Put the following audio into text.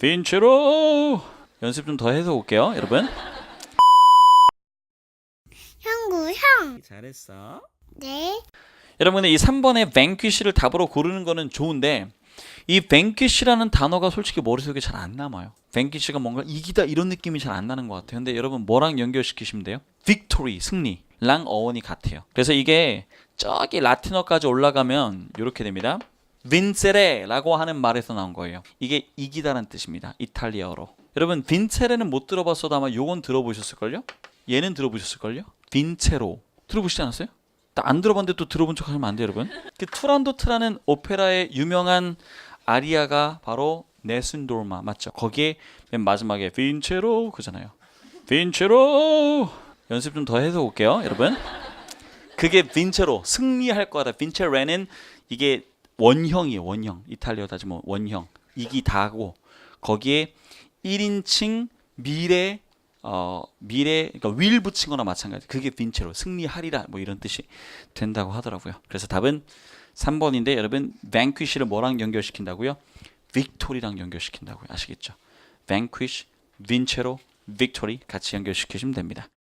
빈체로 연습 좀 더 해서 올게요, 여러분. 형구 형. 잘했어. 네. 여러분 이 3번의 vanquish를 답으로 고르는 거는 좋은데 이 vanquish라는 단어가 솔직히 머릿속에 잘 안 남아요. vanquish가 뭔가 이기다 이런 느낌이 잘 안 나는 것 같아요. 근데 여러분 뭐랑 연결시키시면 돼요? victory 승리랑 어원이 같아요. 그래서 이게 저기 라틴어까지 올라가면 이렇게 됩니다. Vincere라고 하는 말에서 나온 거예요. 이게 이기다라는 뜻입니다. 이탈리아어로. 여러분 빈체레는 못 들어봤어도 아마 요건 들어보셨을걸요? 얘는 들어보셨을걸요? 빈체로 들어보시지 않았어요? 안 들어봤는데 또 들어본 척 하면 안 돼요, 여러분. 그 투란도트라는 오페라의 유명한 아리아가 바로 네슨도르마 맞죠? 거기에 맨 마지막에 빈체로 그잖아요. 빈체로 연습 좀 더 해서 올게요, 여러분. 그게 빈체로 승리할 거다. 빈체레는 이게 원형이에요, 원형. 이탈리아 따지면 원형. 이기 다고 거기에 1인칭 미래 어 미래 그러니까 윌 붙인 거나 마찬가지. 그게 빈체로 승리하리라 뭐 이런 뜻이 된다고 하더라고요. 그래서 답은 3번인데 여러분 vanquish를 뭐랑 연결시킨다고요? victory랑 연결시킨다고요. 아시겠죠? vanquish, vince로, victory 같이 연결시키시면 됩니다.